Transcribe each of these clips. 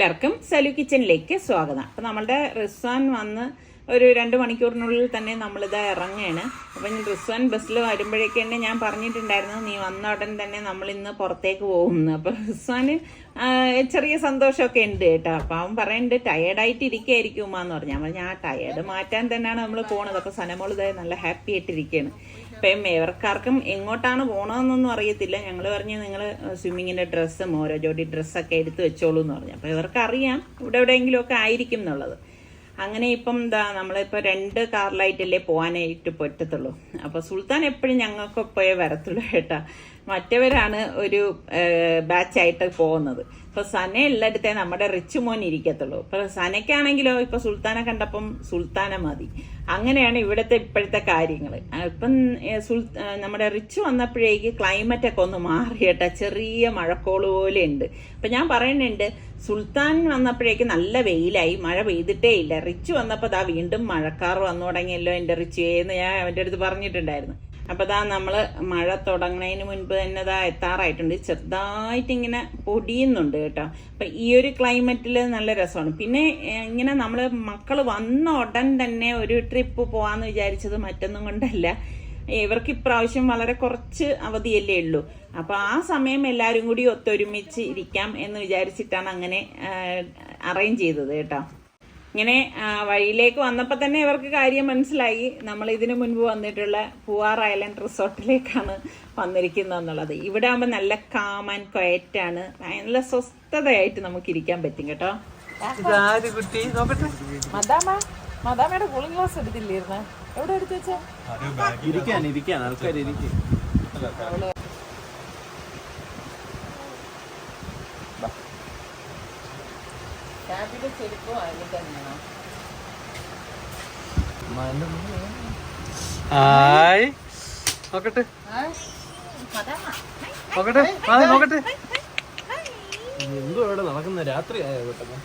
എല്ലാവർക്കും സലു കിച്ചനിലേക്ക് സ്വാഗതം. അപ്പം നമ്മളുടെ റിസ്വാൻ വന്ന് ഒരു രണ്ട് മണിക്കൂറിനുള്ളിൽ തന്നെ നമ്മളിത് ഇറങ്ങുകയാണ് അപ്പം റിസ്വാൻ ബസ്സിൽ വരുമ്പോഴേക്ക് തന്നെ ഞാൻ പറഞ്ഞിട്ടുണ്ടായിരുന്നു നീ വന്ന ഉടൻ തന്നെ നമ്മൾ ഇന്ന് പുറത്തേക്ക് പോകുന്നു. അപ്പം റിസ്വാന് ചെറിയ സന്തോഷമൊക്കെ ഉണ്ട് കേട്ടോ. അപ്പം അവൻ പറയുന്നുണ്ട് ടയേർഡായിട്ട് ഇരിക്കുകയായിരിക്കും ഉമ്മ എന്ന് പറഞ്ഞു ഞാൻ ടയേർഡ് മാറ്റാൻ തന്നെയാണ് നമ്മൾ പോകുന്നത് അപ്പം സനമോൾ നല്ല ഹാപ്പി ആയിട്ടിരിക്കുകയാണ് ഇപ്പം ഇവർക്കാർക്കും എങ്ങോട്ടാണ് പോകണമെന്നൊന്നും അറിയത്തില്ല. ഞങ്ങൾ പറഞ്ഞ് നിങ്ങൾ സ്വിമ്മിങ്ങിന്റെ ഡ്രസ്സും ഓരോ ജോഡി ഡ്രസ്സൊക്കെ എടുത്ത് വെച്ചോളൂ എന്ന് പറഞ്ഞു. അപ്പോൾ ഇവർക്ക് അറിയാം ഇവിടെ എവിടെയെങ്കിലുമൊക്കെ ആയിരിക്കും എന്നുള്ളത്. അങ്ങനെ ഇപ്പം എന്താ നമ്മളിപ്പോൾ രണ്ട് കാറിലായിട്ടല്ലേ പോകാനായിട്ട് പറ്റത്തുള്ളൂ. അപ്പോൾ സുൽത്താൻ എപ്പോഴും ഞങ്ങൾക്കൊപ്പേ വരത്തുള്ളൂ കേട്ടോ. മറ്റവരാണ് ഒരു ബാച്ചായിട്ട് പോകുന്നത്. ഇപ്പൊ സന നമ്മുടെ റിച്ച് മോൻ ഇരിക്കത്തുള്ളൂ. ഇപ്പൊ സനയ്ക്കാണെങ്കിലോ ഇപ്പൊ സുൽത്താനെ കണ്ടപ്പം സുൽത്താനെ മതി. അങ്ങനെയാണ് ഇവിടുത്തെ ഇപ്പോഴത്തെ കാര്യങ്ങൾ ഇപ്പം നമ്മുടെ റിച്ച് വന്നപ്പോഴേക്ക് ക്ലൈമറ്റ് ഒക്കെ ഒന്ന് മാറിയട്ട. ചെറിയ മഴക്കോൾ പോലെ ഉണ്ട് ഇപ്പൊ ഞാൻ പറയുന്നുണ്ട് സുൽത്താൻ വന്നപ്പോഴേക്ക് നല്ല വെയിലായി. മഴ പെയ്തിട്ടേ ഇല്ല. റിച്ച് വന്നപ്പോൾ ദാ വീണ്ടും മഴക്കാർ വന്നു തുടങ്ങിയല്ലോ എന്റെ റിച്ച് എന്ന് ഞാൻ അവന്റെ അടുത്ത് പറഞ്ഞിട്ടുണ്ടായിരുന്നു. അപ്പൊ ഇതാ നമ്മൾ മഴ തുടങ്ങുന്നതിന് മുൻപ് തന്നെ ദാ എത്താറായിട്ടുണ്ട്. ചെറുതായിട്ട് ഇങ്ങനെ പൊടിയുന്നുണ്ട് കേട്ടോ. അപ്പൊ ഈ ഒരു ക്ലൈമറ്റിൽ നല്ല രസമാണ്. പിന്നെ ഇങ്ങനെ നമ്മൾ മക്കൾ വന്ന ഉടൻ തന്നെ ഒരു ട്രിപ്പ് പോവാന്ന് വിചാരിച്ചത് മറ്റൊന്നും കൊണ്ടല്ല. ഇവർക്ക് ഇപ്രാവശ്യം വളരെ കുറച്ച് അവധിയല്ലേ ഉള്ളൂ. അപ്പോൾ ആ സമയം എല്ലാവരും കൂടി ഒത്തൊരുമിച്ച് ഇരിക്കാം എന്ന് വിചാരിച്ചിട്ടാണ് അങ്ങനെ അറേഞ്ച് ചെയ്തത് കേട്ടോ. ഇങ്ങനെ വഴിയിലേക്ക് വന്നപ്പോൾ തന്നെ ഇവർക്ക് കാര്യം മനസ്സിലായി. നമ്മൾ ഇതിനു മുൻപ് വന്നിട്ടുള്ള പൂവാർ ഐലൻഡ് റിസോർട്ടിലേക്കാണ് വന്നിരിക്കുന്നത് എന്നുള്ളത്. ഇവിടെ ആകുമ്പോൾ നല്ല കാം ആൻഡ് ക്വയറ്റാണ് നല്ല സ്വസ്ഥതയായിട്ട് നമുക്ക് ഇരിക്കാൻ പറ്റും കേട്ടോ. ഇതാര് കുട്ടി? നോക്കട്ടെ. മദാമ മദാമയുടെ കൂളിംഗ് ഗ്ലാസ് എടുത്തില്ലായിരുന്നു എവിടെ എടുത്തു വെച്ചേ? ഇരിക്കാൻ ഇരിക്കാൻ ആൾക്കാർ ഇരിക്കും. ഹായ്. നോക്കട്ടെ. നോക്കട്ടെ. ആ നോക്കട്ടെ. എന്തോ ഇവിടെ നടക്കുന്ന രാത്രി ആയോ പെട്ടെന്ന്?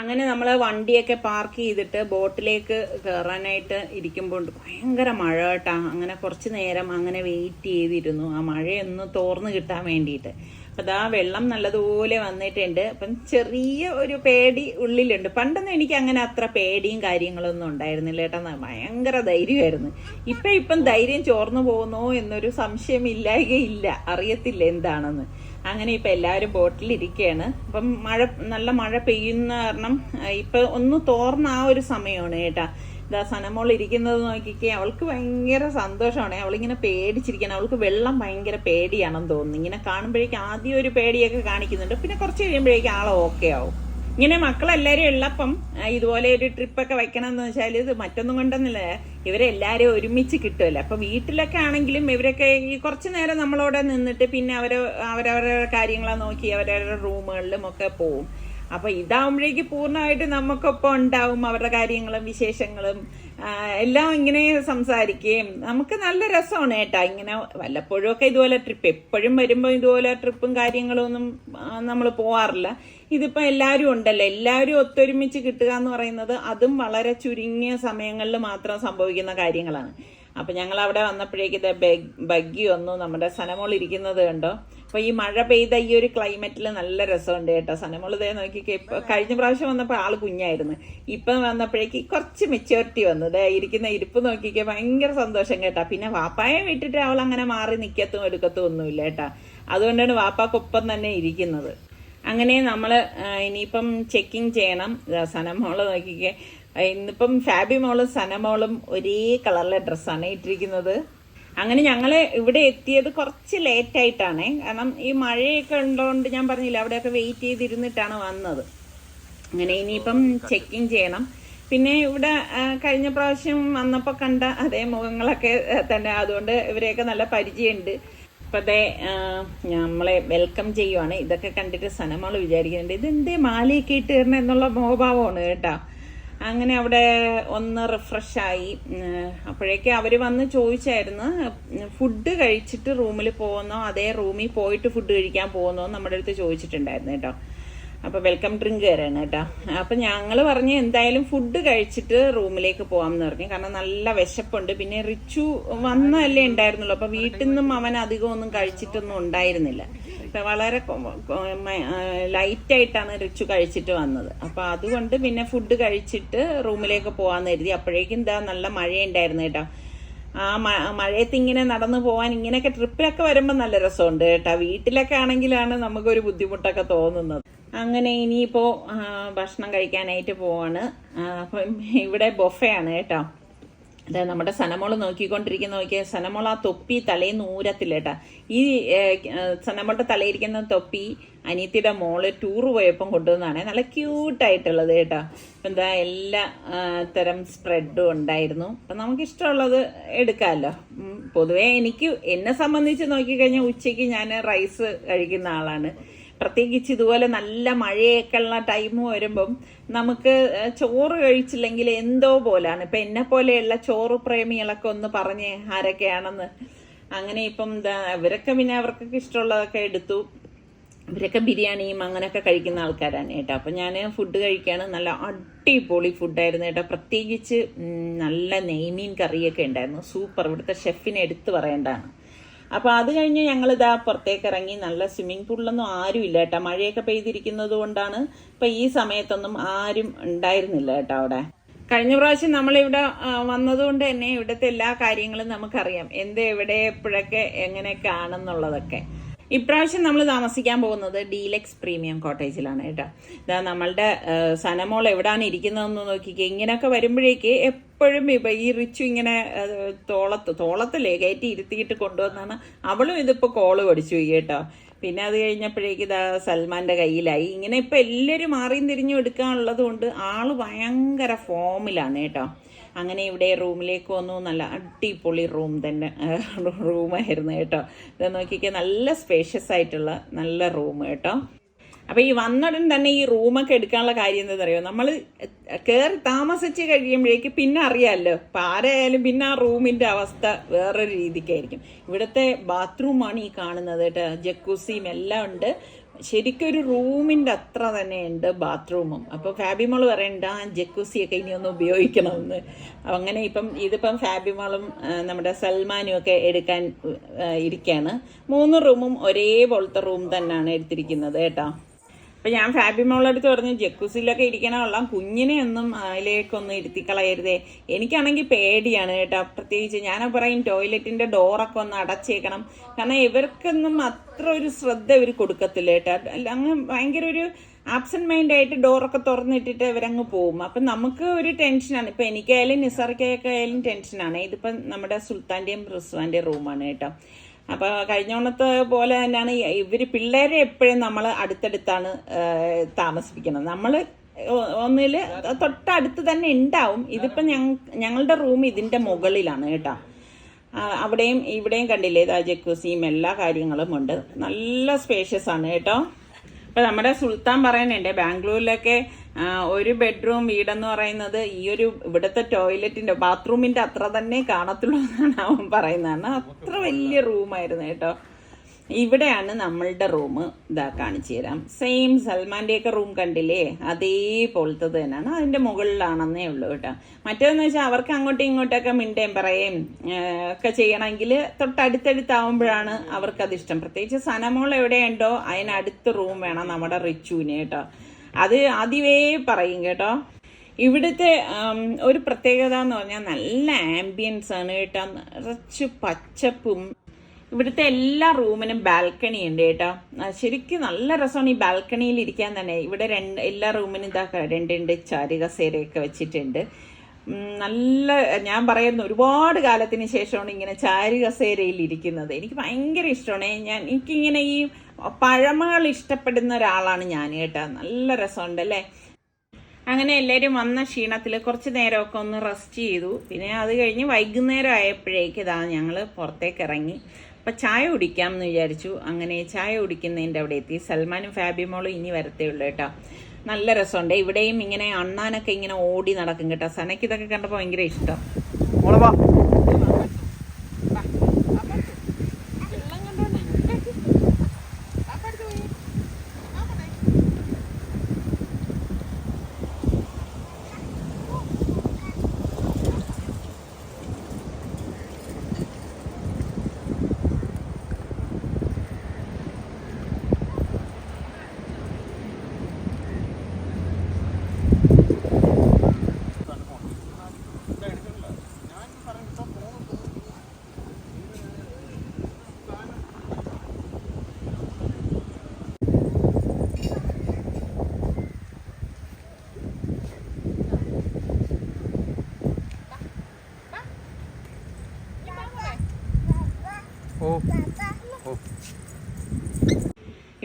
അങ്ങനെ നമ്മൾ വണ്ടിയൊക്കെ പാർക്ക് ചെയ്തിട്ട് ബോട്ടിലേക്ക് കയറാനായിട്ട് ഇരിക്കുമ്പോൾ ഭയങ്കര മഴ കേട്ടാ അങ്ങനെ കുറച്ച് നേരം അങ്ങനെ വെയിറ്റ് ചെയ്തിരുന്നു. ആ മഴയൊന്ന് തോർന്നു കിട്ടാൻ വേണ്ടിയിട്ട്. അതാ വെള്ളം നല്ലതുപോലെ വന്നിട്ടുണ്ട്. അപ്പം ചെറിയ ഒരു പേടി ഉള്ളിലുണ്ട്. പണ്ടൊന്നും എനിക്ക് അങ്ങനെ അത്ര പേടിയും കാര്യങ്ങളൊന്നും ഉണ്ടായിരുന്നില്ല ഏട്ടാ ന- ഭയങ്കര ധൈര്യമായിരുന്നു. ഇപ്പം ഇപ്പം ധൈര്യം ചോർന്നു പോകുന്നോ എന്നൊരു സംശയമില്ലായകയില്ല അറിയത്തില്ല എന്താണെന്ന്. അങ്ങനെ ഇപ്പൊ എല്ലാവരും ബോട്ടിലിരിക്കുകയാണ് അപ്പം മഴ നല്ല മഴ പെയ്യുന്ന കാരണം ഇപ്പം ഒന്ന് തോർന്ന ആ ഒരു സമയമാണ് കേട്ടാ. ഇതാ സനമോൾ നോക്കിക്കേ അവൾക്ക് ഭയങ്കര സന്തോഷമാണ്. അവളിങ്ങനെ പേടിച്ചിരിക്കണം അവൾക്ക് വെള്ളം ഭയങ്കര പേടിയാണെന്ന് തോന്നുന്നു. ഇങ്ങനെ കാണുമ്പോഴേക്കും ആദ്യം ഒരു പേടിയൊക്കെ കാണിക്കുന്നുണ്ട്. പിന്നെ കുറച്ച് കഴിയുമ്പോഴേക്കും ആളെ ഓക്കെ ആവും. ഇങ്ങനെ മക്കളെല്ലാവരും ഉള്ളപ്പം ഇതുപോലെ ഒരു ട്രിപ്പൊക്കെ വെക്കണം എന്ന് വെച്ചാൽ ഇത് മറ്റൊന്നും കൊണ്ടൊന്നുമില്ല. ഇവരെല്ലാവരും ഒരുമിച്ച് കിട്ടുമല്ലോ. അപ്പൊ വീട്ടിലൊക്കെ ആണെങ്കിലും ഇവരൊക്കെ ഈ കുറച്ച് നേരം നമ്മളോടെ നിന്നിട്ട് പിന്നെ അവർ അവരവരുടെ കാര്യങ്ങളെ നോക്കി അവരവരുടെ റൂമുകളിലും ഒക്കെ പോവും. അപ്പൊ ഇതാവുമ്പോഴേക്ക് പൂർണമായിട്ട് നമുക്കൊപ്പം ഉണ്ടാവും അവരുടെ കാര്യങ്ങളും വിശേഷങ്ങളും. എല്ലാം ഇങ്ങനെ സംസാരിക്കുകയും നമുക്ക് നല്ല രസമാണ് ഏട്ടാ ഇങ്ങനെ വല്ലപ്പോഴും ഒക്കെ ഇതുപോലെ ട്രിപ്പ് എപ്പോഴും വരുമ്പോൾ ഇതുപോലെ ട്രിപ്പും കാര്യങ്ങളൊന്നും നമ്മൾ പോവാറില്ല. ഇതിപ്പോൾ എല്ലാവരും ഉണ്ടല്ലോ. എല്ലാവരും ഒത്തൊരുമിച്ച് കിട്ടുക എന്ന് പറയുന്നത് അതും വളരെ ചുരുങ്ങിയ സമയങ്ങളിൽ മാത്രം സംഭവിക്കുന്ന കാര്യങ്ങളാണ്. അപ്പം ഞങ്ങൾ അവിടെ വന്നപ്പോഴേക്ക് ഇത് ബഗ്ഗി ഒന്നും നമ്മുടെ സനമോൾ ഇരിക്കുന്നത് കണ്ടോ? അപ്പൊ ഈ മഴ പെയ്ത ഈ ഒരു ക്ലൈമറ്റിൽ നല്ല രസമുണ്ട് കേട്ടോ. സനമുള്ളതേ ഇതേ നോക്കിക്കേ ഇപ്പൊ കഴിഞ്ഞ പ്രാവശ്യം വന്നപ്പോൾ ആൾ കുഞ്ഞായിരുന്നു. ഇപ്പൊ വന്നപ്പോഴേക്ക് കുറച്ച് മെച്യൂരിറ്റി വന്നു. ദേ ഇരിക്കുന്ന ഇരിപ്പ് നോക്കിക്കേ ഭയങ്കര സന്തോഷം കേട്ടാ. പിന്നെ വാപ്പായെ വിട്ടിട്ട് അവൾ അങ്ങനെ മാറി നിക്കത്തും എടുക്കത്തും ഒന്നുമില്ല കേട്ടാ. അതുകൊണ്ടാണ് വാപ്പാക്കൊപ്പം തന്നെ ഇരിക്കുന്നത്. അങ്ങനെ നമ്മൾ ഇനിയിപ്പം ചെക്കിങ് ചെയ്യണം. സനമോൾ നോക്കിക്കേ. ഇന്നിപ്പം ഫാബി മോളും സനമോളും ഒരേ കളറിലെ ഡ്രസ്സാണ് ഇട്ടിരിക്കുന്നത്. അങ്ങനെ ഞങ്ങൾ ഇവിടെ എത്തിയത് കുറച്ച് ലേറ്റ് ആയിട്ടാണ്. കാരണം ഈ മഴയൊക്കെ ഉള്ളതുകൊണ്ട് ഞാൻ പറഞ്ഞില്ല അവിടെയൊക്കെ വെയിറ്റ് ചെയ്തിരുന്നിട്ടാണ് വന്നത്. അങ്ങനെ ഇനിയിപ്പം ചെക്കിങ് ചെയ്യണം. പിന്നെ ഇവിടെ കഴിഞ്ഞ പ്രാവശ്യം വന്നപ്പോൾ കണ്ട അതേ മുഖങ്ങളൊക്കെ തന്നെ. അതുകൊണ്ട് ഇവരെയൊക്കെ നല്ല പരിചയമുണ്ട്. ഇപ്പം അതേ നമ്മളെ വെൽക്കം ചെയ്യുവാണ്. ഇതൊക്കെ കണ്ടിട്ട് സനമോൾ വിചാരിക്കുന്നുണ്ട് ഇതെന്തേ മാലയൊക്കെ ഇട്ട് തരണം എന്നുള്ള മോഹഭാവമാണ് കേട്ടാ. അങ്ങനെ അവിടെ ഒന്ന് റിഫ്രഷായി അപ്പോഴേക്കും അവർ വന്ന് ചോദിച്ചായിരുന്നു ഫുഡ് കഴിച്ചിട്ട് റൂമിൽ പോകുന്നോ അതേ റൂമിൽ പോയിട്ട് ഫുഡ് കഴിക്കാൻ പോകുന്നോ നമ്മുടെ അടുത്ത് ചോദിച്ചിട്ടുണ്ടായിരുന്നു കേട്ടോ. അപ്പോൾ വെൽക്കം ഡ്രിങ്ക് തരാണ് കേട്ടോ. അപ്പോൾ ഞങ്ങൾ പറഞ്ഞ് എന്തായാലും ഫുഡ് കഴിച്ചിട്ട് റൂമിലേക്ക് പോകാമെന്ന് പറഞ്ഞു. കാരണം നല്ല വിശപ്പുണ്ട്. പിന്നെ റിച്ചു വന്നല്ലേ ഉണ്ടായിരുന്നുള്ളൂ. അപ്പോൾ വീട്ടിൽ നിന്നും അവൻ അധികം ഒന്നും കഴിച്ചിട്ടൊന്നും ഉണ്ടായിരുന്നില്ല. ഇപ്പം വളരെ ലൈറ്റായിട്ടാണ് റിച്ചു കഴിച്ചിട്ട് വന്നത്. അപ്പോൾ അതുകൊണ്ട് പിന്നെ ഫുഡ് കഴിച്ചിട്ട് റൂമിലേക്ക് പോകാമെന്ന് കരുതി. അപ്പോഴേക്കും എന്താ നല്ല മഴയുണ്ടായിരുന്നു കേട്ടോ. ആ മ- മഴയത്ത് ഇങ്ങനെ നടന്നു പോകാൻ ഇങ്ങനെയൊക്കെ ട്രിപ്പിലൊക്കെ വരുമ്പോൾ നല്ല രസമുണ്ട് കേട്ടോ. വീട്ടിലൊക്കെ ആണെങ്കിലാണ് നമുക്കൊരു ബുദ്ധിമുട്ടൊക്കെ തോന്നുന്നത്. അങ്ങനെ ഇനിയിപ്പോൾ ഭക്ഷണം കഴിക്കാനായിട്ട് പോവാണ്. അപ്പം ഇവിടെ ബൊഫയാണ് കേട്ടോ. അതെ നമ്മുടെ സനമോൾ നോക്കിക്കൊണ്ടിരിക്കുന്ന നോക്കിയ സനമോൾ ആ തൊപ്പി തലേന്ന് ഊരത്തില്ല കേട്ടാ ഈ സനമോളുടെ തലയിരിക്കുന്ന തൊപ്പി അനിയത്തിയുടെ മോൾ ടൂർ പോയപ്പം കൊണ്ടുവന്നതാണ്. നല്ല ക്യൂട്ടായിട്ടുള്ളത് കേട്ടോ. അപ്പം എന്താ എല്ലാ തരം സ്പ്രെഡും ഉണ്ടായിരുന്നു. അപ്പം നമുക്ക് ഇഷ്ടമുള്ളത് എടുക്കാമല്ലോ പൊതുവേ എനിക്ക് എന്നെ സംബന്ധിച്ച് നോക്കിക്കഴിഞ്ഞാൽ ഉച്ചയ്ക്ക് ഞാൻ റൈസ് കഴിക്കുന്ന ആളാണ്. പ്രത്യേകിച്ച് ഇതുപോലെ നല്ല മഴയൊക്കെ ഉള്ള ടൈം വരുമ്പം നമുക്ക് ചോറ് കഴിച്ചില്ലെങ്കിൽ എന്തോ പോലാണ്. ഇപ്പം എന്നെ പോലെയുള്ള ചോറ് പ്രേമികളൊക്കെ ഒന്ന് പറഞ്ഞ് ആരൊക്കെയാണെന്ന്. അങ്ങനെ ഇപ്പം ഇവരൊക്കെ പിന്നെ അവർക്കൊക്കെ ഇഷ്ടമുള്ളതൊക്കെ എടുത്തു. ഇവരൊക്കെ ബിരിയാണിയും അങ്ങനെയൊക്കെ കഴിക്കുന്ന ആൾക്കാരാണ് കേട്ടോ. അപ്പം ഞാൻ ഫുഡ് കഴിക്കുകയാണ് നല്ല അടിപൊളി ഫുഡായിരുന്നു കേട്ടോ. പ്രത്യേകിച്ച് നല്ല നെയ്മീൻ കറിയൊക്കെ ഉണ്ടായിരുന്നു. സൂപ്പർ. ഇവിടുത്തെ ഷെഫിനെ എടുത്തു പറയേണ്ടതാണ്. അപ്പോൾ അത് കഴിഞ്ഞ് ഞങ്ങൾ ഇതാ പുറത്തേക്ക് ഇറങ്ങി നല്ല സ്വിമ്മിംഗ് പൂളിലൊന്നും ആരും ഇല്ല കേട്ടോ മഴയൊക്കെ പെയ്തിരിക്കുന്നത് കൊണ്ടാണ് ഇപ്പം ഈ സമയത്തൊന്നും ആരും ഉണ്ടായിരുന്നില്ല കേട്ടോ അവിടെ. കഴിഞ്ഞ പ്രാവശ്യം നമ്മളിവിടെ വന്നതുകൊണ്ട് തന്നെ ഇവിടുത്തെ എല്ലാ കാര്യങ്ങളും നമുക്കറിയാം. എന്ത് എവിടെ എപ്പോഴൊക്കെ എങ്ങനെയൊക്കെ ആണെന്നുള്ളതൊക്കെ ഇപ്രാവശ്യം നമ്മൾ താമസിക്കാൻ പോകുന്നത് ഡീലക്സ് പ്രീമിയം കോട്ടേജിലാണ് കേട്ടോ. ഇതാ നമ്മളുടെ സനമോൾ എവിടെയാണ് ഇരിക്കുന്നതെന്ന് നോക്കിക്കേ. ഇങ്ങനെയൊക്കെ വരുമ്പോഴേക്ക് എപ്പോഴും ഇപ്പം ഈ റിച്ചു ഇങ്ങനെ തോളത്ത് തോളത്തല്ലേ കയറ്റി ഇരുത്തിയിട്ട് കൊണ്ടുവന്നാണ് അവളും ഇതിപ്പോൾ കോൾ പഠിച്ചു കേട്ടോ. പിന്നെ അത് കഴിഞ്ഞപ്പോഴേക്ക് ഇതാ സൽമാന്റെ കയ്യിലായി. ഇങ്ങനെ ഇപ്പം എല്ലാവരും മാറിയും തിരിഞ്ഞും എടുക്കാനുള്ളത് കൊണ്ട് ആൾ ഭയങ്കര ഫോമിലാണ് കേട്ടോ. അങ്ങനെ ഇവിടെ റൂമിലേക്ക് വന്നു. നല്ല അടിപൊളി റൂം തന്നെ റൂമായിരുന്നു കേട്ടോ. ഇത് നോക്കിക്കാൻ നല്ല സ്പേഷ്യസ് ആയിട്ടുള്ള നല്ല റൂം കേട്ടോ. അപ്പൊ ഈ വന്നുടൻ തന്നെ ഈ റൂമൊക്കെ എടുക്കാനുള്ള കാര്യം എന്താ അറിയോ? നമ്മൾ കയറി താമസിച്ച് കഴിയുമ്പോഴേക്ക് പിന്നെ അറിയാമല്ലോ ഇപ്പം ആരായാലും പിന്നെ ആ റൂമിന്റെ അവസ്ഥ വേറൊരു രീതിക്കായിരിക്കും. ഇവിടുത്തെ ബാത്റൂമാണ് ഈ കാണുന്നത് കേട്ടോ ജക്കൂസിയും എല്ലാം ഉണ്ട്. ശരിക്കും ഒരു റൂമിന്റെ അത്ര തന്നെ ഉണ്ട് ബാത്റൂമും. അപ്പോൾ ഫാബിമോൾ പറയണ്ട ആ ജക്കൂസിയൊക്കെ ഇനി ഒന്ന് ഉപയോഗിക്കണമെന്ന്. അങ്ങനെ ഇപ്പം ഇതിപ്പം ഫാബിമോളും നമ്മുടെ സൽമാനും ഒക്കെ എടുക്കാൻ ഇരിക്കുകയാണ് മൂന്ന് റൂമും ഒരേപോലത്തെ റൂം തന്നെയാണ് എടുത്തിരിക്കുന്നത് കേട്ടോ. അപ്പൊ ഞാൻ ഫാബി മോളടുത്ത് പറഞ്ഞു ജക്കൂസിലൊക്കെ ഇരിക്കണമുള്ള കുഞ്ഞിനെ ഒന്നും അതിലേക്കൊന്നും ഇരുത്തിക്കളയരുതേ. എനിക്കാണെങ്കിൽ പേടിയാണ് കേട്ടോ പ്രത്യേകിച്ച് ഞാൻ പറയും ടോയ്ലറ്റിന്റെ ഡോറൊക്കെ ഒന്ന് അടച്ചേക്കണം. കാരണം ഇവർക്കൊന്നും അത്ര ഒരു ശ്രദ്ധ ഇവർ കൊടുക്കത്തില്ല കേട്ടോ. അങ്ങ് ഭയങ്കര ഒരു ആബ്സെന്റ് മൈൻഡായിട്ട് ഡോറൊക്കെ തുറന്നിട്ടിട്ട് ഇവരങ്ങ് പോകും അപ്പം നമുക്ക് ഒരു ടെൻഷനാണ് ഇപ്പം എനിക്കായാലും നിസാർക്കായാലും ടെൻഷനാണ് ഇതിപ്പം നമ്മുടെ സുൽത്താന്റെയും റിസ്വാന്റെയും റൂമാണ് കേട്ടോ. അപ്പോൾ കഴിഞ്ഞ ഓണത്തെ പോലെ തന്നെയാണ് ഇവർ പിള്ളേരെ എപ്പോഴും നമ്മൾ അടുത്തടുത്താണ് താമസിപ്പിക്കുന്നത്. നമ്മൾ ഒന്നിൽ തൊട്ടടുത്ത് തന്നെ ഉണ്ടാവും ഇതിപ്പം ഞങ്ങ ഞങ്ങളുടെ റൂം ഇതിന്റെ മുകളിലാണ് കേട്ടോ. അവിടെയും ഇവിടെയും കണ്ടില്ലേ ഇതാ ജക്കൂസിയും എല്ലാ കാര്യങ്ങളും ഉണ്ട്. നല്ല സ്പേഷ്യസ് ആണ് കേട്ടോ. ഇപ്പൊ നമ്മുടെ സുൽത്താൻ പറയുന്നുണ്ട് ബാംഗ്ലൂരിലൊക്കെ ഒരു ബെഡ്റൂം വീടെന്ന് പറയുന്നത് ഈ ഒരു ഇവിടുത്തെ ടോയ്ലറ്റിന്റെ ബാത്റൂമിന്റെ അത്ര തന്നെ കാണത്തുള്ളൂ എന്നാണ് അവൻ പറയുന്നതാണ് അത്ര വലിയ റൂമായിരുന്നു കേട്ടോ. ഇവിടെയാണ് നമ്മളുടെ റൂം ഇതാ കാണിച്ചു തരാം. സെയിം സൽമാന്റെയൊക്കെ റൂം കണ്ടില്ലേ? അതേപോലത്തത് തന്നെയാണ്. അതിന്റെ മുകളിലാണെന്നേ ഉള്ളൂ കേട്ടോ. മറ്റേതെന്ന് വെച്ചാൽ അവർക്ക് അങ്ങോട്ടും ഇങ്ങോട്ടൊക്കെ മിണ്ടേം പറയേം ഒക്കെ ചെയ്യണമെങ്കിൽ തൊട്ടടുത്തടുത്താവുമ്പോഴാണ് അവർക്കത് ഇഷ്ടം പ്രത്യേകിച്ച് സനമോൾ എവിടെയുണ്ടോ അതിനടുത്ത് റൂം വേണം നമ്മുടെ റിച്ചുവിന് കേട്ടോ. അത് ആദ്യമേ പറയും കേട്ടോ. ഇവിടുത്തെ ഒരു പ്രത്യേകത എന്ന് പറഞ്ഞാൽ നല്ല ആംബിയൻസ് ആണ് കേട്ടോ. നിറച്ച് പച്ചപ്പും ഇവിടുത്തെ എല്ലാ റൂമിനും ബാൽക്കണി ഉണ്ട് കേട്ടോ. ശരിക്കും നല്ല രസമാണ് ഈ ബാൽക്കണിയിൽ ഇരിക്കാൻ തന്നെ. ഇവിടെ രണ്ട് എല്ലാ റൂമിനും ഇതാ രണ്ട് രണ്ട് ചാരുകസേരയൊക്കെ വെച്ചിട്ടുണ്ട്. നല്ല ഞാൻ പറയുന്ന ഒരുപാട് കാലത്തിന് ശേഷമാണ് ഇങ്ങനെ ചാരുകസേരയിൽ ഇരിക്കുന്നത്. എനിക്ക് ഭയങ്കര ഇഷ്ടമാണ്. ഞാൻ എനിക്കിങ്ങനെ ഈ പഴമകൾ ഇഷ്ടപ്പെടുന്ന ഒരാളാണ് ഞാൻ കേട്ടോ. നല്ല രസമുണ്ട് അല്ലേ? അങ്ങനെ എല്ലാവരും വന്ന ക്ഷീണത്തിൽ കുറച്ച് നേരമൊക്കെ ഒന്ന് റെസ്റ്റ് ചെയ്തു. പിന്നെ അത് കഴിഞ്ഞ് വൈകുന്നേരം ആയപ്പോഴേക്ക് ഇതാ ഞങ്ങൾ പുറത്തേക്ക് ഇറങ്ങി. അപ്പം ചായ കുടിക്കാം എന്ന് വിചാരിച്ചു. അങ്ങനെ ചായ കുടിക്കുന്നതിന്റെ അവിടെ എത്തി. സൽമാനും ഫാബിമോളും ഇനി വരത്തേ ഉള്ളൂ കേട്ടോ. നല്ല രസമുണ്ട്. ഇവിടെയും ഇങ്ങനെ അണ്ണാനൊക്കെ ഇങ്ങനെ ഓടി നടക്കും കേട്ടോ. സനയ്ക്ക് ഇതൊക്കെ കണ്ടപ്പോൾ ഭയങ്കര ഇഷ്ടം.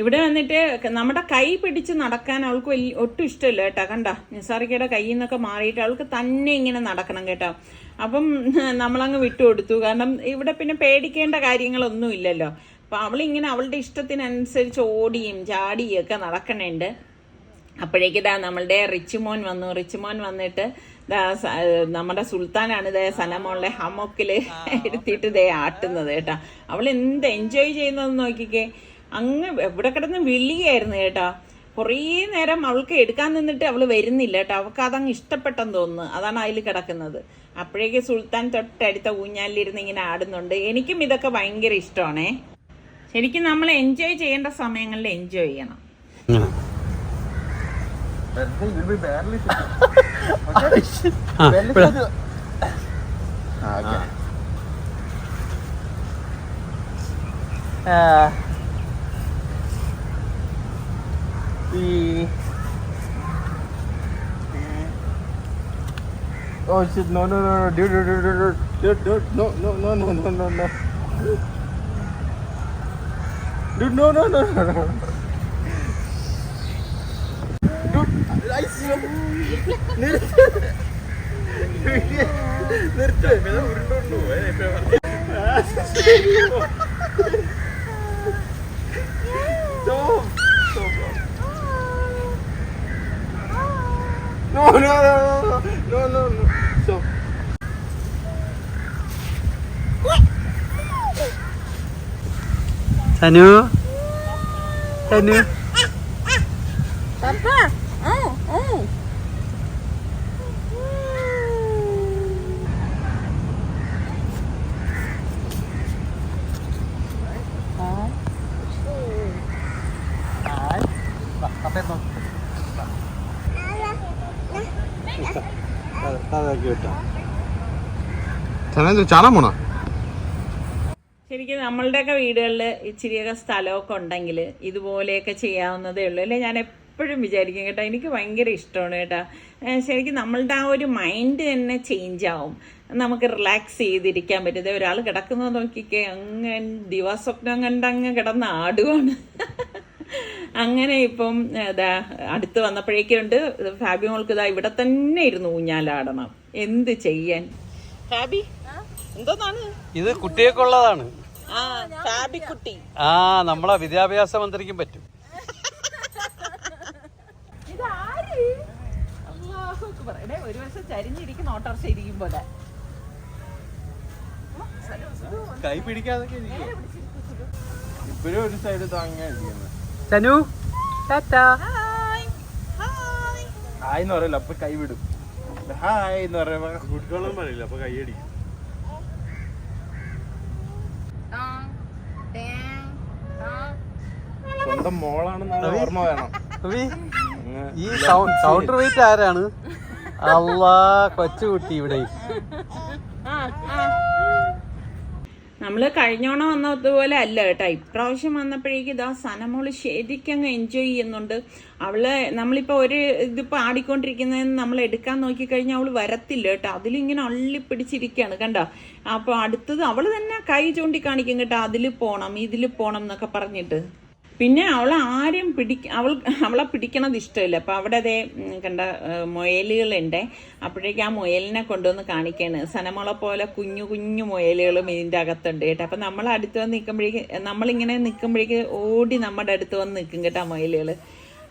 ഇവിടെ വന്നിട്ട് നമ്മുടെ കൈ പിടിച്ച് നടക്കാൻ അവൾക്ക് വലിയ ഒട്ടും ഇഷ്ടമില്ല കേട്ടോ. കണ്ട നിസാറിക്കയുടെ കയ്യിൽ നിന്നൊക്കെ മാറിയിട്ട് അവൾക്ക് തന്നെ ഇങ്ങനെ നടക്കണം കേട്ടോ. അപ്പം നമ്മളങ്ങ് വിട്ടുകൊടുത്തു. കാരണം ഇവിടെ പിന്നെ പേടിക്കേണ്ട കാര്യങ്ങളൊന്നും ഇല്ലല്ലോ. അപ്പൊ അവളിങ്ങനെ അവളുടെ ഇഷ്ടത്തിനനുസരിച്ച് ഓടിയും ചാടിയും ഒക്കെ നടക്കണുണ്ട്. അപ്പോഴേക്ക് ദാ നമ്മളുടെ റിച്ചുമോൻ വന്നു. റിച്ചുമോൻ വന്നിട്ട് ദാ നമ്മുടെ സുൽത്താനാണ് ദേ സനമോളെ ഹമൊക്കിൽ എടുത്തിട്ട് ദേ ആട്ടുന്നത് കേട്ടോ. അവൾ എന്ത് എൻജോയ് ചെയ്യുന്നതെന്ന് നോക്കിക്കേ. അങ്ങ് എവിടെ കിടന്ന് വിളിയായിരുന്നു കേട്ടാ. കുറേ നേരം അവൾക്ക് എടുക്കാൻ നിന്നിട്ട് അവൾ വരുന്നില്ല കേട്ടോ. അവൾക്ക് അതങ്ങ് ഇഷ്ടപ്പെട്ടെന്ന് തോന്നുന്നു. അതാണ് അതിൽ കിടക്കുന്നത്. അപ്പോഴേക്ക് സുൽത്താൻ തൊട്ടടുത്ത ഊഞ്ഞാലിരുന്ന് ഇങ്ങനെ ആടുന്നുണ്ട്. എനിക്കും ഇതൊക്കെ ഭയങ്കര ഇഷ്ടമാണേ. ശരിക്കും നമ്മൾ എൻജോയ് ചെയ്യേണ്ട സമയങ്ങളിൽ എൻജോയ് ചെയ്യണം. ആ ഇവിടെ Oh shit, no, no, no, no, dude, dude, dude, dude, dude, dude, no, no, no, no, no, no, no. Dude, no, no, no, no, no. Dude, I see you. നിർത്ത് നിർത്ത് ഉരുണ്ടു No, no, no, no, no, no, no. So. Sanu Sanu ശരിക്കും നമ്മളുടെയൊക്കെ വീടുകളിൽ ഇച്ചിരിയൊക്കെ സ്ഥലമൊക്കെ ഉണ്ടെങ്കിൽ ഇതുപോലെയൊക്കെ ചെയ്യാവുന്നതേ ഉള്ളൂ. അല്ലേ? ഞാൻ എപ്പോഴും വിചാരിക്കും കേട്ടോ എനിക്ക് ഭയങ്കര ഇഷ്ടമാണ് കേട്ടോ. ശരിക്കും നമ്മളുടെ ആ ഒരു മൈൻഡ് തന്നെ ചേഞ്ച് ആവും. നമുക്ക് റിലാക്സ് ചെയ്തിരിക്കാൻ പറ്റും. ഒരാൾ കിടക്കുന്നത് നോക്കിക്കേ അങ്ങ് ദിവസം കണ്ട് അങ്ങ് കിടന്ന് ആടുവാണ്. അങ്ങനെ ഇപ്പം ഇതാ അടുത്ത് വന്നപ്പോഴേക്കുണ്ട് ഫാബി മോൾക്ക് ഇതാ ഇവിടെ തന്നെ ഇരുന്ന് ഊഞ്ഞാലാടണം. എന്ത് ചെയ്യാൻ? ഫാബി എന്തോന്നാണ്? ഇത് കുട്ടികൾക്കുള്ളതാണ് ആ ഫാബി കുട്ടി. ആ നമ്മളെ വിദ്യാഭ്യാസ മന്ത്രിക്കും പറ്റും. ഒരു വശം ചരിഞ്ഞിരിക്കുന്ന ഓട്ടോറിക്ഷ ഇരിക്കും പോലെ. കൈ പിടിക്കാതെ ഇപ്പോഴും ഒരു സൈഡ് താങ്ങാ ഇരിക്കുന്നത് സനു. ഹായ്. എന്ന് പറയല്ലോ അപ്പൊ കൈ വിടും. ഹായ് എന്ന് പറയുമ്പോ കുട്ടികളും പറയില്ല അപ്പൊ കൈ അടിക്കും. സ്വന്തം മോളാണെന്ന് ഓർമ്മ വേണം. ഈ സൗണ്ട് റേറ്റ് ആരാണ്? അല്ലാ കൊച്ചുകുട്ടി ഇവിടെ. നമ്മൾ കഴിഞ്ഞോണം വന്നതുപോലെ അല്ല കേട്ടോ. ഇപ്രാവശ്യം വന്നപ്പോഴേക്ക് ഇതാ സനമോൾ ശരിക്കും അങ്ങ് എൻജോയ് ചെയ്യുന്നുണ്ട്. അവൾ നമ്മളിപ്പോൾ ഒരു ഇതിപ്പോൾ ആടിക്കൊണ്ടിരിക്കുന്നതെന്ന് നമ്മൾ എടുക്കാൻ നോക്കിക്കഴിഞ്ഞാൽ അവൾ വരത്തില്ല കേട്ടോ. അതിലിങ്ങനെ അള്ളിപ്പിടിച്ചിരിക്കുകയാണ് കണ്ടോ? അപ്പോൾ അടുത്തത് അവൾ തന്നെ കൈ ചൂണ്ടിക്കാണിക്കും കേട്ടോ. അതിൽ പോണം ഇതിൽ പോണം എന്നൊക്കെ പറഞ്ഞിട്ട്. പിന്നെ അവൾ ആരും പിടി അവൾ അവളെ പിടിക്കണത് ഇഷ്ടമില്ല. അപ്പോൾ അവിടെ അതേ കണ്ട മുയലുകളുണ്ട്. അപ്പോഴേക്ക് ആ മുയലിനെ കൊണ്ടുവന്ന് കാണിക്കാണ്. സനമുള പോലെ കുഞ്ഞു കുഞ്ഞു മുയലുകളും ഇതിന്റെ അകത്തുണ്ട് കേട്ടോ. അപ്പോൾ നമ്മൾ അടുത്ത് വന്ന് നിൽക്കുമ്പോഴേക്ക് നമ്മളിങ്ങനെ നിൽക്കുമ്പോഴേക്ക് ഓടി നമ്മുടെ അടുത്ത് വന്ന് നിൽക്കും കേട്ടോ മുയലുകൾ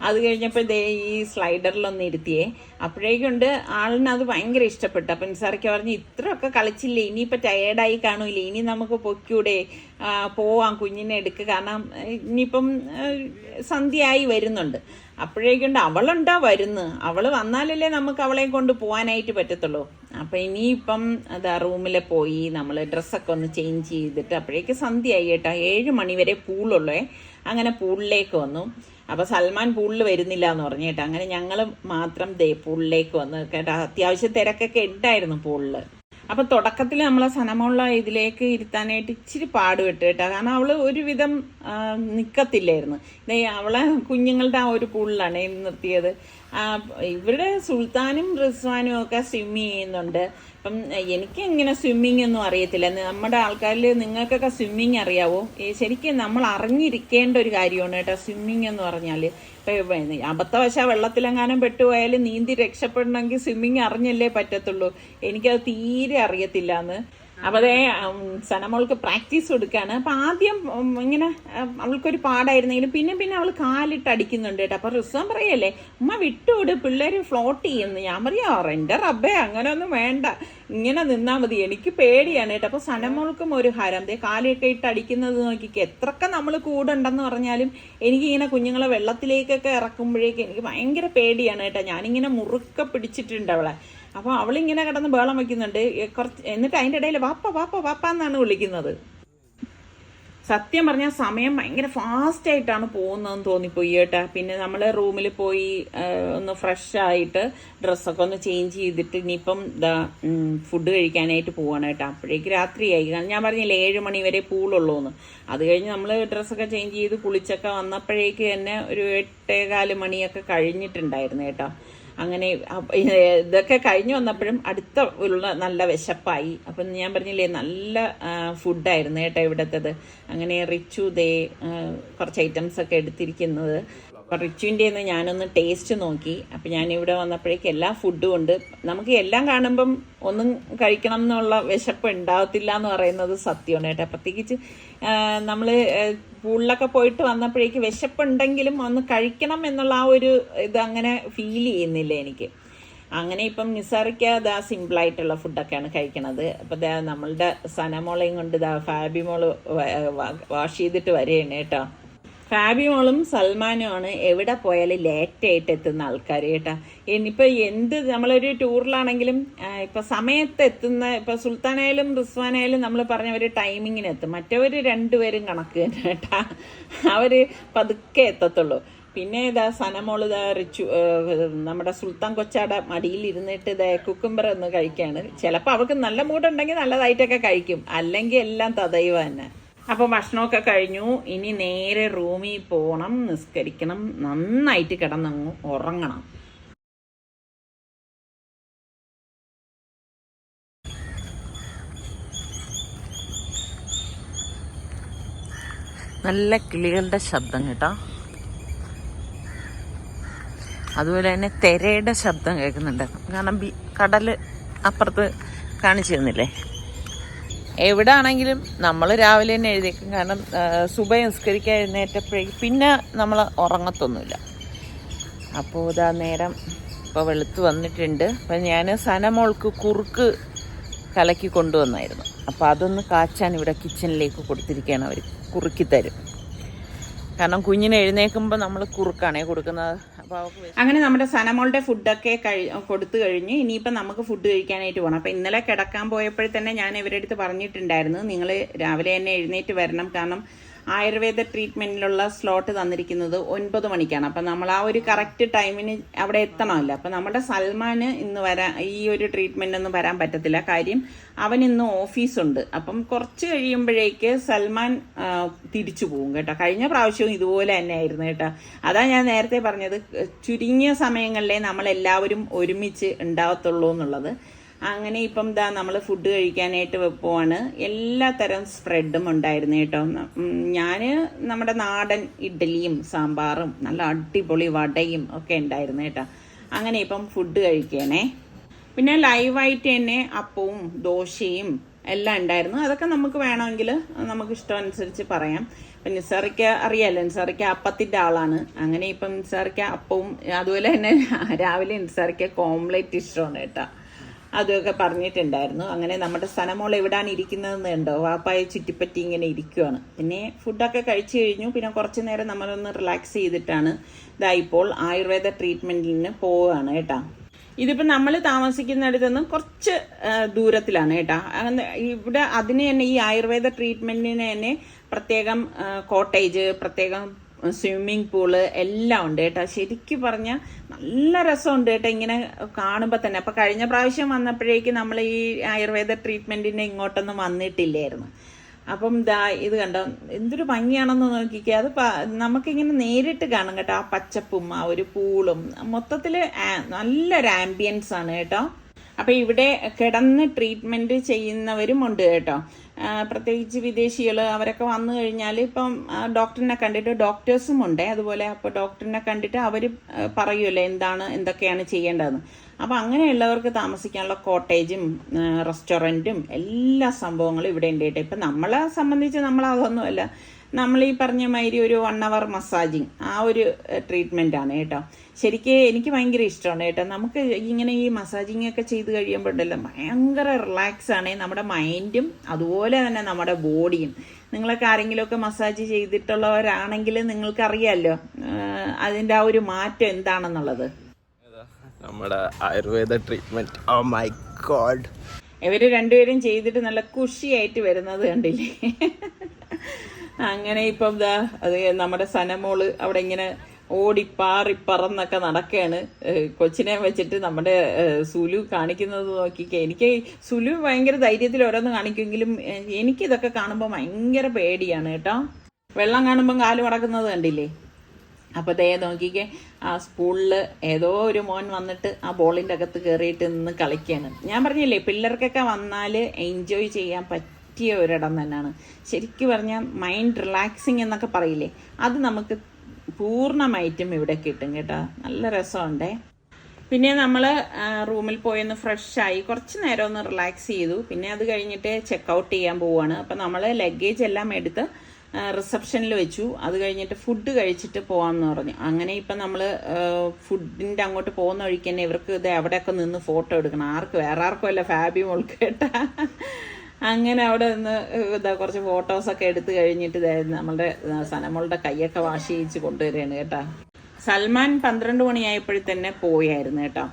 അത് കഴിഞ്ഞപ്പോൾ ദേ ഈ സ്ലൈഡറിലൊന്ന് ഇരുത്തിയേ. അപ്പോഴേക്കുണ്ട് ആളിന് അത് ഭയങ്കര ഇഷ്ടപ്പെട്ടു. അപ്പം നിസാറിക്ക് പറഞ്ഞു ഇത്രയൊക്കെ കളിച്ചില്ലേ? ഇനിയിപ്പോൾ ടയേർഡായി കാണൂലേ ഇനി നമുക്ക് പൊക്കിയൂടെ പോവാം കുഞ്ഞിനെ എടുക്കുക കാരണം ഇനിയിപ്പം സന്ധ്യയായി വരുന്നുണ്ട്. അപ്പോഴേക്കുണ്ട് അവളുണ്ടോ വരുന്നു? അവൾ വന്നാലല്ലേ നമുക്ക് അവളെ കൊണ്ട് പോകാനായിട്ട് പറ്റത്തുള്ളൂ. അപ്പം ഇനിയിപ്പം അതാ റൂമിൽ പോയി നമ്മൾ ഡ്രസ്സൊക്കെ ഒന്ന് ചേഞ്ച് ചെയ്തിട്ട് അപ്പോഴേക്ക് സന്ധ്യയായി കേട്ടോ. ഏഴ് മണിവരെ പൂളുള്ളേ അങ്ങനെ പൂളിലേക്ക് വന്നു. അപ്പൊ സൽമാൻ പൂളിൽ വരുന്നില്ല എന്ന് പറഞ്ഞു കേട്ടോ. അങ്ങനെ ഞങ്ങൾ മാത്രം ദേ പൂളിലേക്ക് വന്ന് കേട്ടോ. അത്യാവശ്യം തിരക്കൊക്കെ ഉണ്ടായിരുന്നു പൂളിൽ അപ്പൊ തുടക്കത്തിൽ നമ്മളെ സനമുള്ള ഇതിലേക്ക് ഇരുത്താനായിട്ട് ഇച്ചിരി പാടുപെട്ട് കേട്ടോ. കാരണം അവൾ ഒരുവിധം നിൽക്കത്തില്ലായിരുന്നു ദേ അവളെ കുഞ്ഞുങ്ങളുടെ ആ ഒരു പൂളിലാണ് നിർത്തിയത്. ഇവിടെ സുൽത്താനും റിസ്വാനും ഒക്കെ സ്വിമ്മ് ചെയ്യുന്നുണ്ട്. അപ്പം എനിക്ക് ഇങ്ങനെ സ്വിമ്മിംഗ് ഒന്നും അറിയത്തില്ല. നമ്മുടെ ആൾക്കാരിൽ നിങ്ങൾക്കൊക്കെ സ്വിമ്മിങ് അറിയാവോ? ശരിക്കും നമ്മൾ അറിഞ്ഞിരിക്കേണ്ട ഒരു കാര്യമാണ് കേട്ടോ സ്വിമ്മിങ് എന്ന് പറഞ്ഞാൽ അബദ്ധവശാ വെള്ളത്തിലെങ്ങാനും പെട്ടുപോയാലും നീന്തി രക്ഷപ്പെടണമെങ്കിൽ സ്വിമ്മിങ് അറിഞ്ഞല്ലേ പറ്റത്തുള്ളൂ. എനിക്കത് തീരെ അറിയത്തില്ല എന്ന് അപ്പോൾ അതേ സനമോൾക്ക് പ്രാക്ടീസ് കൊടുക്കുകയാണ് അപ്പം ആദ്യം ഇങ്ങനെ അവൾക്കൊരു പാടായിരുന്നെങ്കിലും പിന്നെ പിന്നെ അവൾ കാലിട്ട് അടിക്കുന്നുണ്ട് കേട്ടോ. അപ്പോൾ റിസം പറയല്ലേ ഉമ്മ വിട്ടുവിട് പിള്ളേർ ഫ്ലോട്ട് ചെയ്യുന്നു. ഞാൻ പറയാ എന്റെ റബ്ബേ അങ്ങനെയൊന്നും വേണ്ട. ഇങ്ങനെ നിന്നാൽ മതി. എനിക്ക് പേടിയാണ് കേട്ടോ. അപ്പോൾ സനമോൾക്കും ഒരു ഹരം. ദേ കാലൊക്കെ ഇട്ട് അടിക്കുന്നത് നോക്കിക്ക്. എത്രയൊക്കെ നമ്മൾ കൂടുണ്ടെന്ന് പറഞ്ഞാലും എനിക്കിങ്ങനെ കുഞ്ഞുങ്ങളെ വെള്ളത്തിലേക്കൊക്കെ ഇറക്കുമ്പോഴേക്ക് എനിക്ക് ഭയങ്കര പേടിയാണ് കേട്ടോ. ഞാനിങ്ങനെ മുറുക്ക പിടിച്ചിട്ടുണ്ട് അവളെ. അപ്പോൾ അവളിങ്ങനെ കിടന്ന് ബേളം വെക്കുന്നുണ്ട്. എ, കുറച്ച് എന്നിട്ട് അതിന്റെ ഇടയിൽ വാപ്പ വാപ്പ വാപ്പ എന്നാണ് വിളിക്കുന്നത്. സത്യം പറഞ്ഞാൽ സമയം ഭയങ്കര ഫാസ്റ്റ് ആയിട്ടാണ് പോകുന്നതെന്ന് തോന്നിപ്പോയി കേട്ടാ. പിന്നെ നമ്മൾ റൂമിൽ പോയി ഒന്ന് ഫ്രഷ് ആയിട്ട് ഡ്രസ്സൊക്കെ ഒന്ന് ചേഞ്ച് ചെയ്തിട്ട് ഇനിയിപ്പം ഫുഡ് കഴിക്കാനായിട്ട് പോവാണ് കേട്ടോ. അപ്പോഴേക്ക് രാത്രിയായി. കാരണം ഞാൻ പറഞ്ഞില്ലേ ഏഴ് മണി വരെ പൂളുള്ളൂ എന്ന് അത് കഴിഞ്ഞ് നമ്മൾ ഡ്രസ്സൊക്കെ ചേഞ്ച് ചെയ്ത് കുളിച്ചൊക്കെ വന്നപ്പോഴേക്ക് തന്നെ ഒരു എട്ടേകാൽ മണിയൊക്കെ കഴിഞ്ഞിട്ടുണ്ടായിരുന്നു കേട്ടോ. അങ്ങനെ ഇതൊക്കെ കഴിഞ്ഞു വന്നപ്പോഴും അടുത്ത ഉള്ള നല്ല വിശപ്പായി. അപ്പം ഞാൻ പറഞ്ഞില്ലേ നല്ല ഫുഡായിരുന്നു കേട്ടോ ഇവിടുത്തത്. അങ്ങനെ റിച്ചു ദേ കുറച്ച് ഐറ്റംസ് ഒക്കെ എടുത്തിരിക്കുന്നത്. അപ്പം റിച്ചുവിന്റെ ഞാനൊന്ന് ടേസ്റ്റ് നോക്കി. അപ്പം ഞാൻ ഇവിടെ വന്നപ്പോഴേക്കും എല്ലാ ഫുഡും ഉണ്ട്. നമുക്ക് എല്ലാം കാണുമ്പം ഒന്നും കഴിക്കണം എന്നുള്ള വിശപ്പ് ഉണ്ടാവത്തില്ല എന്ന് പറയുന്നത് സത്യമാണ് കേട്ടോ. പ്രത്യേകിച്ച് നമ്മൾ പൂളിലൊക്കെ പോയിട്ട് വന്നപ്പോഴേക്ക് വിശപ്പുണ്ടെങ്കിലും ഒന്ന് കഴിക്കണം എന്നുള്ള ആ ഒരു ഇത് അങ്ങനെ ഫീൽ ചെയ്യുന്നില്ല എനിക്ക്. അങ്ങനെ ഇപ്പം നിസാറിക്ക് ദാ സിമ്പിളായിട്ടുള്ള ഫുഡൊക്കെയാണ് കഴിക്കണത്. അപ്പം നമ്മളുടെ സനമോളയും കൊണ്ട് ദാ ഫാബിമോൾ വാഷ് ചെയ്തിട്ട് വരികയാണ് കേട്ടോ. ഫാബിമോളും സൽമാനുമാണ് എവിടെ പോയാലും ലേറ്റായിട്ട് എത്തുന്ന ആൾക്കാർ കേട്ടോ. ഇനിയിപ്പോൾ എന്ത് നമ്മളൊരു ടൂറിലാണെങ്കിലും ഇപ്പോൾ ഇപ്പൊ സമയത്ത് എത്തുന്ന ഇപ്പൊ സുൽത്താനായാലും റിസ്വാനായാലും നമ്മൾ പറഞ്ഞ ഒരു ടൈമിങ്ങിന് എത്തും മറ്റവർ രണ്ടുപേരും കണക്ക് തന്നെ കേട്ടാ. അവർ പതുക്കെ എത്തത്തുള്ളൂ. പിന്നെ ഇതാ സനമോൾ ഇതാ റിച്ചു നമ്മുടെ സുൽത്താൻ കൊച്ചാടെ മടിയിൽ ഇരുന്നിട്ട് ഇതാ കുക്കുംബർ ഒന്ന് കഴിക്കുകയാണ് ചിലപ്പോൾ അവൾക്ക് നല്ല മൂടുണ്ടെങ്കിൽ നല്ലതായിട്ടൊക്കെ കഴിക്കും. അല്ലെങ്കിൽ എല്ലാം തതയുവ തന്നെ. അപ്പോൾ ഭക്ഷണമൊക്കെ കഴിഞ്ഞു. ഇനി നേരെ റൂമിൽ പോകണം നിസ്കരിക്കണം നന്നായിട്ട് കിടന്നങ്ങ് ഉറങ്ങണം. നല്ല കിളികളുടെ ശബ്ദം കേട്ടോ. അതുപോലെ തന്നെ തിരയുടെ ശബ്ദം കേൾക്കുന്നുണ്ട്. കാരണം കടൽ അപ്പുറത്ത് കാണിച്ചു തന്നില്ലേ? എവിടെ ആണെങ്കിലും നമ്മൾ രാവിലെ തന്നെ എഴുതിയേക്കും. കാരണം സുബ നിസ്കരിക്കാൻ എഴുന്നേറ്റപ്പോഴേക്കും പിന്നെ നമ്മൾ ഉറങ്ങത്തൊന്നുമില്ല. അപ്പോൾ ഇതാ നേരം ഇപ്പോൾ വെളുത്ത് വന്നിട്ടുണ്ട്. അപ്പം ഞാൻ സനമോൾക്ക് കുറുക്ക് കലക്കി കൊണ്ടുവന്നായിരുന്നു. അപ്പോൾ അതൊന്ന് കാച്ചാൻ ഇവിടെ കിച്ചണിലേക്ക് കൊടുത്തിരിക്കുകയാണ് അവർ കുറുക്കി തരും. കാരണം കുഞ്ഞിനെ എഴുന്നേൽക്കുമ്പോൾ നമ്മൾ കുറുക്കാണേ കൊടുക്കുന്നത്. അങ്ങനെ നമ്മുടെ സനമോളുടെ ഫുഡൊക്കെ കഴി കൊടുത്തു കഴിഞ്ഞ് ഇനിയിപ്പോൾ നമുക്ക് ഫുഡ് കഴിക്കാനായിട്ട് പോകണം അപ്പോൾ ഇന്നലെ കിടക്കാൻ പോയപ്പോഴത്തന്നെ ഞാൻ ഇവരുടെ അടുത്ത് പറഞ്ഞിട്ടുണ്ടായിരുന്നു നിങ്ങൾ രാവിലെ തന്നെ എഴുന്നേറ്റ് വരണം. കാരണം ആയുർവേദ ട്രീറ്റ്മെന്റിലുള്ള സ്ലോട്ട് തന്നിരിക്കുന്നത് ഒൻപത് മണിക്കാണ്. അപ്പം നമ്മൾ ആ ഒരു കറക്റ്റ് ടൈമിന് അവിടെ എത്തണമല്ലോ. അപ്പം നമ്മുടെ സൽമാന് ഇന്ന് വരാൻ ഈ ഒരു ട്രീറ്റ്മെന്റ് ഒന്നും വരാൻ പറ്റത്തില്ല. കാര്യം അവൻ ഇന്ന് ഓഫീസുണ്ട് അപ്പം കുറച്ച് കഴിയുമ്പോഴേക്ക് സൽമാൻ തിരിച്ചു പോകും കേട്ടോ. കഴിഞ്ഞ പ്രാവശ്യവും ഇതുപോലെ തന്നെ ആയിരുന്നു കേട്ടോ. അതാ ഞാൻ നേരത്തെ പറഞ്ഞത് ചുരുങ്ങിയ സമയങ്ങളിലേ നമ്മൾ എല്ലാവരും ഒരുമിച്ച് ഉണ്ടാവത്തുള്ളൂ എന്നുള്ളത്. അങ്ങനെ ഇപ്പം ദാ നമ്മൾ ഫുഡ് കഴിക്കാനായിട്ട് വെപ്പുവാണ് എല്ലാ തരം സ്പ്രെഡും ഉണ്ടായിരുന്നു കേട്ടോ. ഞാൻ നമ്മുടെ നാടൻ ഇഡ്ഡലിയും സാമ്പാറും നല്ല അടിപൊളി വടയും ഒക്കെ ഉണ്ടായിരുന്നു കേട്ടോ. അങ്ങനെ ഇപ്പം ഫുഡ് കഴിക്കണേ. പിന്നെ ലൈവായിട്ട് തന്നെ അപ്പവും ദോശയും എല്ലാം ഉണ്ടായിരുന്നു. അതൊക്കെ നമുക്ക് വേണമെങ്കിൽ നമുക്ക് ഇഷ്ടം അനുസരിച്ച് പറയാം. ഇപ്പം നിസാറിക്ക് അറിയാലോ നിസാറിക്ക് അപ്പത്തിന്റെ ആളാണ്. അങ്ങനെ ഇപ്പം നിസാറിക്ക് അപ്പവും അതുപോലെ തന്നെ രാവിലെ നിസാറിക്ക് കോംപ്ലേറ്റ് ഇഷ്ടമാണ് കേട്ടോ. അതൊക്കെ പറഞ്ഞിട്ടുണ്ടായിരുന്നു. അങ്ങനെ നമ്മുടെ സ്ഥലമോൾ എവിടാണ് ഇരിക്കുന്നതെന്ന് കണ്ടോ? വാപ്പായ ചുറ്റിപ്പറ്റി ഇങ്ങനെ ഇരിക്കുവാണ്. പിന്നെ ഫുഡൊക്കെ കഴിച്ചു കഴിഞ്ഞു. പിന്നെ കുറച്ച് നേരം നമ്മളൊന്ന് റിലാക്സ് ചെയ്തിട്ടാണ് ഇതാ ഇപ്പോൾ ആയുർവേദ ട്രീറ്റ്മെന്റിന് പോവുകയാണ് കേട്ടോ. ഇതിപ്പോൾ നമ്മൾ താമസിക്കുന്നിടത്ത് കുറച്ച് ദൂരത്തിലാണ് കേട്ടോ. അങ്ങനെ ഇവിടെ അതിന് തന്നെ ഈ ആയുർവേദ ട്രീറ്റ്മെന്റിന് തന്നെ പ്രത്യേകം കോട്ടേജ് പ്രത്യേകം സ്വിമ്മിങ് പൂൾ എല്ലാം ഉണ്ട് കേട്ടോ. ശരിക്കും പറഞ്ഞാൽ നല്ല രസമുണ്ട് കേട്ടോ ഇങ്ങനെ കാണുമ്പോൾ തന്നെ. അപ്പം കഴിഞ്ഞ പ്രാവശ്യം വന്നപ്പോഴേക്ക് നമ്മൾ ഈ ആയുർവേദ ട്രീറ്റ്മെന്റിന്റെ ഇങ്ങോട്ടൊന്നും വന്നിട്ടില്ലായിരുന്നു. അപ്പം ദാ ഇത് കണ്ടോ? എന്തൊരു ഭംഗിയാണെന്ന് നോക്കിക്കുക അത് നമുക്കിങ്ങനെ നേരിട്ട് കാണും കേട്ടോ. ആ പച്ചപ്പും ആ ഒരു പൂളും. മൊത്തത്തിൽ നല്ലൊരു ആംബിയൻസ് ആണ് കേട്ടോ. അപ്പോൾ ഇവിടെ കിടന്ന് ട്രീറ്റ്മെന്റ് ചെയ്യുന്നവരും ഉണ്ട് കേട്ടോ. പ്രത്യേകിച്ച് വിദേശികൾ അവരൊക്കെ വന്നു കഴിഞ്ഞാൽ ഇപ്പം ഡോക്ടറിനെ കണ്ടിട്ട് ഡോക്ടേഴ്സും ഉണ്ട് അതുപോലെ അപ്പോൾ ഡോക്ടറിനെ കണ്ടിട്ട് അവർ പറയുമല്ലോ എന്താണ് എന്തൊക്കെയാണ് ചെയ്യേണ്ടതെന്ന്. അപ്പോൾ അങ്ങനെയുള്ളവർക്ക് താമസിക്കാനുള്ള കോട്ടേജും റെസ്റ്റോറന്റും എല്ലാ സംഭവങ്ങളും ഇവിടെ ഉണ്ട് കേട്ടോ ഇപ്പം നമ്മളെ സംബന്ധിച്ച് നമ്മൾ അതൊന്നുമല്ല നമ്മൾ ഈ പറഞ്ഞ മാതിരി ഒരു വൺ അവർ മസാജിങ് ആ ഒരു ട്രീറ്റ്മെന്റ് ആണ് കേട്ടോ. ശരിക്കും എനിക്ക് ഭയങ്കര ഇഷ്ടമാണ് കേട്ടോ. നമുക്ക് ഇങ്ങനെ ഈ മസാജിങ് ഒക്കെ ചെയ്ത് കഴിയുമ്പോഴല്ലോ ഭയങ്കര റിലാക്സ് ആണ് നമ്മുടെ മൈൻഡും അതുപോലെ തന്നെ നമ്മുടെ ബോഡിയും നിങ്ങളൊക്കെ ആരെങ്കിലുമൊക്കെ മസാജ് ചെയ്തിട്ടുള്ളവരാണെങ്കിൽ നിങ്ങൾക്കറിയാമല്ലോ അതിന്റെ ആ ഒരു മാറ്റം എന്താണെന്നുള്ളത്. നമ്മുടെ Ayurveda treatment oh my God ഇവർ രണ്ടുപേരും ചെയ്തിട്ട് നല്ല കുഷിയായിട്ട് വരുന്നത് കണ്ടില്ലേ? അങ്ങനെ ഇപ്പം ദാ അത് നമ്മുടെ സനമോൾ അവിടെ ഇങ്ങനെ ഓടി പാറി പറന്നൊക്കെ നടക്കുകയാണ് കൊച്ചിനെ വെച്ചിട്ട് നമ്മുടെ സുലു കാണിക്കുന്നത് നോക്കിക്കേ. എനിക്ക് സുലു ഭയങ്കര ധൈര്യത്തിൽ ഓരോന്ന് കാണിക്കുമെങ്കിലും എനിക്ക് എനിക്കിതൊക്കെ കാണുമ്പോൾ ഭയങ്കര പേടിയാണ് കേട്ടോ. വെള്ളം കാണുമ്പം കാൽ മടക്കുന്നത് കണ്ടില്ലേ? അപ്പോൾ ദേ നോക്കിക്കേ ആ സ്കൂളിൽ ഏതോ ഒരു മോൻ വന്നിട്ട് ആ ബോളിന്റെ അകത്ത് കയറിയിട്ട് നിന്ന് കളിക്കുകയാണ് ഞാൻ പറഞ്ഞില്ലേ പിള്ളേർക്കൊക്കെ വന്നാൽ എൻജോയ് ചെയ്യാൻ പറ്റിയ ഒരിടം തന്നെയാണ്. ശരിക്കും പറഞ്ഞാൽ മൈൻഡ് റിലാക്സിങ് എന്നൊക്കെ പറയില്ലേ? അത് നമുക്ക് പൂർണമായിട്ടും ഇവിടെ കിട്ടും കേട്ടോ. നല്ല രസമുണ്ടേ. പിന്നെ നമ്മൾ റൂമിൽ പോയൊന്ന് ഫ്രഷ് ആയി കുറച്ച് നേരം ഒന്ന് റിലാക്സ് ചെയ്തു. പിന്നെ അത് കഴിഞ്ഞിട്ട് ചെക്ക് ഔട്ട് ചെയ്യാൻ പോവുകയാണ് അപ്പം നമ്മൾ ലഗേജ് എല്ലാം എടുത്ത് റിസപ്ഷനിൽ വെച്ചു. അത് കഴിഞ്ഞിട്ട് ഫുഡ് കഴിച്ചിട്ട് പോകാമെന്ന് പറഞ്ഞു. അങ്ങനെ ഇപ്പം നമ്മൾ ഫുഡിന്റെ അങ്ങോട്ട് പോകുന്ന വഴിക്ക് തന്നെ ഇവർക്ക് ഇത് എവിടെയൊക്കെ നിന്ന് ഫോട്ടോ എടുക്കണം. ആർക്ക് വേറെ ആർക്കും അല്ല ഫാബി മുൾക്കേട്ട കേട്ടാ. അങ്ങനെ അവിടെ നിന്ന് ഇതാ കുറച്ച് ഫോട്ടോസൊക്കെ എടുത്ത് കഴിഞ്ഞിട്ട് ഇതായിരുന്നു നമ്മളുടെ സനമോളുടെ കൈയൊക്കെ വാഷ് ചെയ്യിച്ച് കൊണ്ടുവരികയാണ് കേട്ടോ. സൽമാൻ പന്ത്രണ്ട് മണിയായപ്പോഴേ തന്നെ പോയായിരുന്നു കേട്ടോ.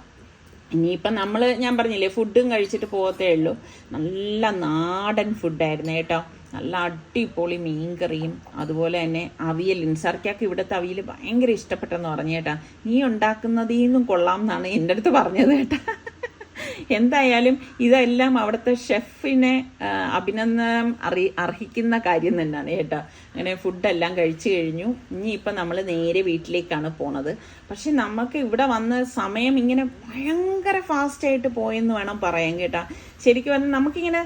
ഇനിയിപ്പം നമ്മൾ ഞാൻ പറഞ്ഞില്ലേ ഫുഡും കഴിച്ചിട്ട് പോകത്തേ ഉള്ളൂ. നല്ല നാടൻ ഫുഡായിരുന്നു കേട്ടോ. നല്ല അടിപൊളി മീൻകറിയും അതുപോലെ തന്നെ അവിയൽ ഇൻസർക്കാക്ക് ഇവിടുത്തെ അവിയൽ ഭയങ്കര ഇഷ്ടപ്പെട്ടെന്ന് പറഞ്ഞു കേട്ടാ. നീ ഉണ്ടാക്കുന്നതിൽ നിന്നും കൊള്ളാം എന്നാണ് എന്റെ അടുത്ത് പറഞ്ഞത് കേട്ടാ. എന്തായാലും ഇതെല്ലാം അവിടുത്തെ ഷെഫിനെ അഭിനന്ദനം അറി അർഹിക്കുന്ന കാര്യം തന്നെയാണ് കേട്ടോ. അങ്ങനെ ഫുഡെല്ലാം കഴിച്ചു കഴിഞ്ഞു. ഇനിയിപ്പോൾ നമ്മൾ നേരെ വീട്ടിലേക്കാണ് പോണത്. പക്ഷെ നമുക്ക് ഇവിടെ വന്ന സമയം ഇങ്ങനെ ഭയങ്കര ഫാസ്റ്റായിട്ട് പോയെന്ന് വേണം പറയാൻ കേട്ടോ. ശരിക്കും പറഞ്ഞാൽ നമുക്കിങ്ങനെ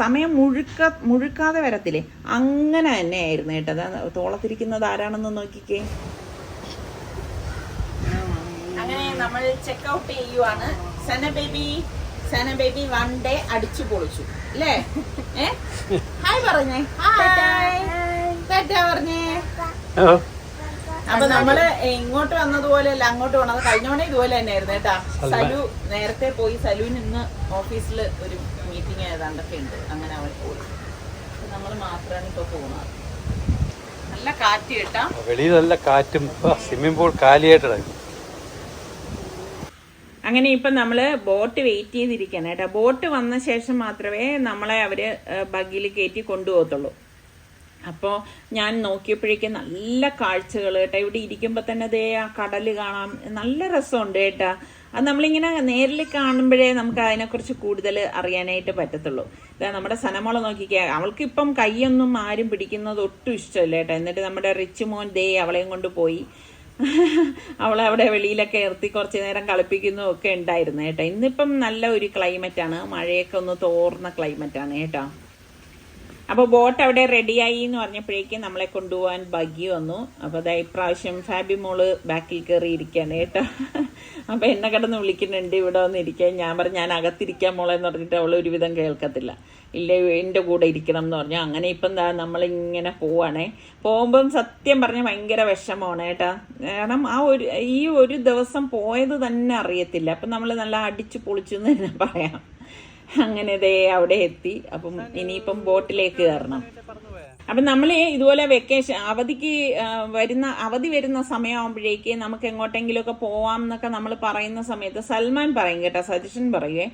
സമയം മുഴുക്ക മുഴുക്കാതെ വരത്തില്ലേ? അങ്ങനെ തന്നെ ആയിരുന്നു കേട്ടോ തോളത്തിരിക്കുന്നത് ആരാണെന്ന് നോക്കിക്കേ. അങ്ങനെ നമ്മൾ ചെക്ക് ഔട്ട് ചെയ്യുവാണ്. Sana baby Sana baby one day അടിച്ചു പൊളിച്ചു. അല്ലേ ഏ? ഹായ് പറഞ്ഞേ. ടാറ്റ പറഞ്ഞേ? അപ്പൊ നമ്മൾ ഇങ്ങോട്ട് വന്നതുപോലെ അല്ല അങ്ങോട്ട് വന്നത് കഴിഞ്ഞ തവണ ഇതുപോലെ തന്നെയായിരുന്നു കേട്ടാ. സലു നേരത്തെ പോയി സലുവിന് ഇന്ന് ഓഫീസിൽ ഒരു മീറ്റിംഗ് ഏതാണ്ടൊക്കെ ഉണ്ട്. അങ്ങനെ അവൾ പോയി. നമ്മൾ മാത്രമാണ് ഇപ്പൊ പോകുന്നത് നല്ല കാറ്റ് കേട്ടാ. വെളിയിൽ നല്ല കാറ്റും സ്വിമ്മിംഗ് പൂൾ കാലിയായിട്ടാണ്. അങ്ങനെ ഇപ്പം നമ്മൾ ബോട്ട് വെയിറ്റ് ചെയ്തിരിക്കണം കേട്ടോ. ബോട്ട് വന്ന ശേഷം മാത്രമേ നമ്മളെ അവർ ബഗ്ഗിൽ കയറ്റി കൊണ്ടുപോകത്തുള്ളൂ. അപ്പോൾ ഞാൻ നോക്കിയപ്പോഴേക്കും നല്ല കാഴ്ചകൾ കേട്ടോ. ഇവിടെ ഇരിക്കുമ്പോൾ തന്നെ ദേ ആ കടൽ കാണാം. നല്ല രസമുണ്ട് കേട്ടോ. അത് നമ്മളിങ്ങനെ നേരിൽ കാണുമ്പോഴേ നമുക്ക് അതിനെക്കുറിച്ച് കൂടുതൽ അറിയാനായിട്ട് പറ്റത്തുള്ളൂ. ഇതാ നമ്മുടെ സനമോളെ നോക്കിക്കുക അവൾക്ക് ഇപ്പം കൈയൊന്നും ആരും പിടിക്കുന്നത് ഒട്ടും ഇഷ്ടമല്ല കേട്ടോ. എന്നിട്ട് നമ്മുടെ റിച്ച് മോൻ ദേ അവളെയും കൊണ്ട് പോയി. അവളെ അവിടെ വെളിയിലൊക്കെ ഇറത്തി കുറച്ച് നേരം കളിപ്പിക്കുന്നു ഒക്കെ ഉണ്ടായിരുന്നു കേട്ടോ. ഇന്നിപ്പം നല്ല ഒരു ആണ്. മഴയൊക്കെ ഒന്ന് തോർന്ന ആണ് കേട്ടോ. അപ്പോൾ ബോട്ട് അവിടെ റെഡിയായി എന്ന് പറഞ്ഞപ്പോഴേക്കും നമ്മളെ കൊണ്ടുപോകാൻ ബഗ്ഗി വന്നു. അപ്പോൾ അതാ ഇപ്രാവശ്യം ഫാബി മോൾ ബാക്കിൽ കയറി ഇരിക്കുകയാണ് കേട്ടോ. അപ്പോൾ എന്നെ കിടന്ന് വിളിക്കുന്നുണ്ട് ഇവിടെ വന്ന് ഇരിക്കാൻ ഞാൻ പറഞ്ഞു ഞാൻ അകത്തിരിക്കാൻ മോളെന്ന് പറഞ്ഞിട്ട് അവൾ ഒരുവിധം കേൾക്കത്തില്ല. ഇല്ല എന്റെ കൂടെ ഇരിക്കണം എന്ന് പറഞ്ഞു. അങ്ങനെ ഇപ്പം എന്താ നമ്മളിങ്ങനെ പോവാണേ. പോകുമ്പം സത്യം പറഞ്ഞ് ഭയങ്കര വിഷമമാണ് കേട്ടാ. കാരണം ആ ഒരു ഈ ഒരു ദിവസം പോയത് തന്നെ അറിയത്തില്ല. അപ്പം നമ്മൾ നല്ല അടിച്ചു പൊളിച്ചു എന്ന് തന്നെ പറയാം. അങ്ങനെ ദേ അവിടെ എത്തി. അപ്പം ഇനിയിപ്പം ബോട്ടിലേക്ക് കയറണം. അപ്പം നമ്മൾ ഇതുപോലെ വെക്കേഷൻ അവധിക്ക് വരുന്ന അവധി വരുന്ന സമയമാകുമ്പോഴേക്ക് നമുക്ക് എങ്ങോട്ടെങ്കിലുമൊക്കെ പോവാം എന്നൊക്കെ നമ്മൾ പറയുന്ന സമയത്ത് സൽമാൻ പറയും കേട്ടോ സജഷൻ പറയുവേ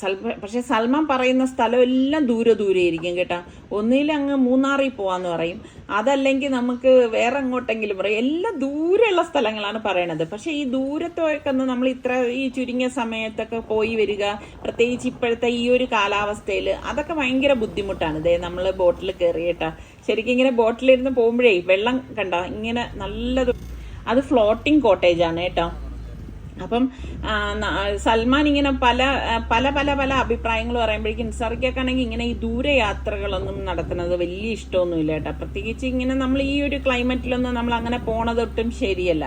സൽമാൻ പക്ഷെ സൽമാൻ പറയുന്ന സ്ഥലം എല്ലാം ദൂരെ ദൂരെ ഇരിക്കും കേട്ടോ. ഒന്നിൽ അങ്ങ് മൂന്നാറിൽ പോവാന്ന് പറയും. അതല്ലെങ്കിൽ നമുക്ക് വേറെ എങ്ങോട്ടെങ്കിലും പറയും. എല്ലാം ദൂരെയുള്ള സ്ഥലങ്ങളാണ് പറയണത്. പക്ഷേ ഈ ദൂരത്തൊക്കെ നമ്മൾ ഇത്ര ഈ ചുരുങ്ങിയ സമയത്തൊക്കെ പോയി വരിക പ്രത്യേകിച്ച് ഇപ്പോഴത്തെ ഈ ഒരു കാലാവസ്ഥയിൽ അതൊക്കെ ഭയങ്കര ബുദ്ധിമുട്ടാണ്. ഇതേ നമ്മൾ ബോട്ടിൽ കയറിയിട്ടാ ശരിക്കും ഇങ്ങനെ ബോട്ടിലിരുന്ന് പോകുമ്പോഴേ വെള്ളം കണ്ട ഇങ്ങനെ നല്ലത്. അത് ഫ്ലോട്ടിംഗ് കോട്ടേജാണ് കേട്ടോ. അപ്പം സൽമാൻ ഇങ്ങനെ പല പല പല പല അഭിപ്രായങ്ങൾ പറയുമ്പോഴേക്കും നിസാറിക്കാണെങ്കിൽ ഇങ്ങനെ ഈ ദൂരയാത്രകളൊന്നും നടത്തുന്നത് വലിയ ഇഷ്ടമൊന്നുമില്ല കേട്ടോ. പ്രത്യേകിച്ച് ഇങ്ങനെ നമ്മൾ ഈ ഒരു ക്ലൈമറ്റിലൊന്നും നമ്മൾ അങ്ങനെ പോണതൊട്ടും ശരിയല്ല.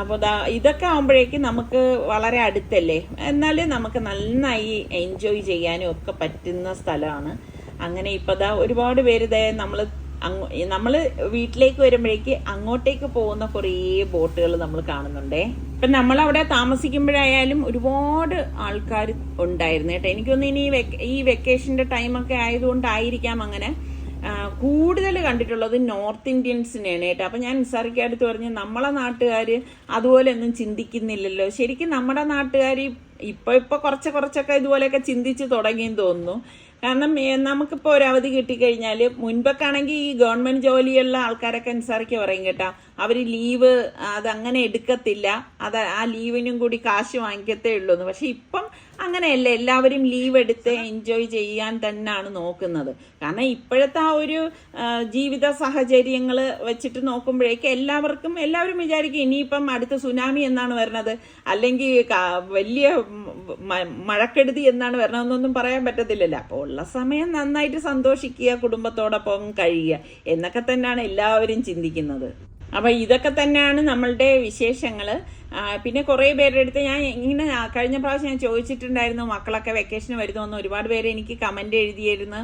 അപ്പോൾ ഇതൊക്കെ ആകുമ്പോഴേക്കും നമുക്ക് വളരെ അടുത്തല്ലേ? എന്നാലും നമുക്ക് നന്നായി എൻജോയ് ചെയ്യാനും ഒക്കെ പറ്റുന്ന സ്ഥലമാണ്. അങ്ങനെ ഇപ്പൊ ദാ ഒരുപാട് പേര് ദേ നമ്മൾ നമ്മൾ വീട്ടിലേക്ക് വരുമ്പോഴേക്ക് അങ്ങോട്ടേക്ക് പോകുന്ന കുറേ ബോട്ടുകൾ നമ്മൾ കാണുന്നുണ്ടേ. ഇപ്പം നമ്മളവിടെ താമസിക്കുമ്പോഴായാലും ഒരുപാട് ആൾക്കാർ ഉണ്ടായിരുന്നു കേട്ടോ. എനിക്കൊന്ന് ഇനി ഈ വെക്ക- ഈ വെക്കേഷന്റെ ടൈമൊക്കെ ആയതുകൊണ്ടായിരിക്കാം അങ്ങനെ കൂടുതൽ കണ്ടിട്ടുള്ളത് നോർത്ത് ഇന്ത്യൻസിനെയാണ് കേട്ടോ. അപ്പം ഞാൻ നിസാറിക്ക് അടുത്ത് പറഞ്ഞു നമ്മളെ നാട്ടുകാർ അതുപോലെ ഒന്നും ചിന്തിക്കുന്നില്ലല്ലോ. ശരിക്കും നമ്മുടെ നാട്ടുകാർ ഇപ്പോൾ ഇപ്പോൾ കുറച്ച് കുറച്ചൊക്കെ ഇതുപോലെയൊക്കെ ചിന്തിച്ച് തുടങ്ങിയെന്ന് തോന്നുന്നു. കാരണം നമുക്കിപ്പോൾ ഒരു അവധി കിട്ടിക്കഴിഞ്ഞാൽ മുൻപൊക്കെ ആണെങ്കിൽ ഈ ഗവൺമെന്റ് ജോലിയുള്ള ആൾക്കാരൊക്കെ അനുസരിച്ച് പറയും കേട്ടോ. അവർ ലീവ് അതങ്ങനെ എടുക്കത്തില്ല. അത് ആ ലീവിനും കൂടി കാശ് വാങ്ങിക്കത്തേ ഉള്ളൂ എന്ന് പക്ഷെ ഇപ്പം അങ്ങനെയല്ല എല്ലാവരും ലീവ് എടുത്ത് എൻജോയ് ചെയ്യാൻ തന്നെയാണ് നോക്കുന്നത്. കാരണം ഇപ്പോഴത്തെ ആ ഒരു ജീവിത സാഹചര്യങ്ങൾ വെച്ചിട്ട് നോക്കുമ്പോഴേക്ക് എല്ലാവർക്കും എല്ലാവരും വിചാരിക്കും ഇനിയിപ്പം അടുത്ത സുനാമി എന്നാണ് വരുന്നത് അല്ലെങ്കിൽ വലിയ മഴക്കെടുതി എന്നാണ് വരണമെന്നൊന്നും പറയാൻ പറ്റത്തില്ലല്ലോ. അപ്പോൾ ഉള്ള സമയം നന്നായിട്ട് സന്തോഷിക്കുക കുടുംബത്തോടൊപ്പം കഴിയുക എന്നൊക്കെ തന്നെയാണ് എല്ലാവരും ചിന്തിക്കുന്നത്. അപ്പൊ ഇതൊക്കെ തന്നെയാണ് നമ്മളുടെ വിശേഷങ്ങൾ പിന്നെ കുറേ പേരുടെ അടുത്ത് ഞാൻ ഇങ്ങനെ കഴിഞ്ഞ പ്രാവശ്യം ഞാൻ ചോദിച്ചിട്ടുണ്ടായിരുന്നു മക്കളൊക്കെ വെക്കേഷന് വരുന്നുവെന്ന് ഒരുപാട് പേര് എനിക്ക് കമന്റ് എഴുതിയിരുന്നു.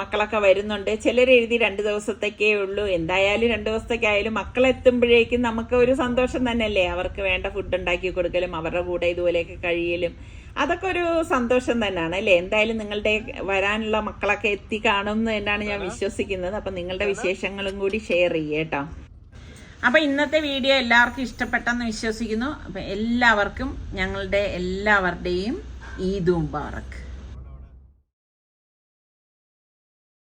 മക്കളൊക്കെ വരുന്നുണ്ട്. ചിലർ എഴുതി രണ്ട് ദിവസത്തേക്കേ ഉള്ളൂ. എന്തായാലും രണ്ട് ദിവസത്തേക്കായാലും മക്കളെത്തുമ്പോഴേക്കും നമുക്ക് ഒരു സന്തോഷം തന്നെയല്ലേ? അവർക്ക് വേണ്ട ഫുഡ് ഉണ്ടാക്കി കൊടുക്കലും അവരുടെ കൂടെ ഇതുപോലെയൊക്കെ കഴിയലും. അതൊക്കെ ഒരു സന്തോഷം തന്നെയാണ് അല്ലേ? എന്തായാലും നിങ്ങളുടെ വരാനുള്ള മക്കളൊക്കെ എത്തി കാണും എന്നാണ് ഞാൻ വിശ്വസിക്കുന്നത്. അപ്പൊ നിങ്ങളുടെ വിശേഷങ്ങളും കൂടി ഷെയർ ചെയ്യേട്ടോ അപ്പൊ ഇന്നത്തെ വീഡിയോ എല്ലാവർക്കും ഇഷ്ടപ്പെട്ടെന്ന് വിശ്വസിക്കുന്നു. അപ്പൊ എല്ലാവർക്കും ഞങ്ങളുടെ എല്ലാവരുടെയും ഈദ് മുബാറക്ക്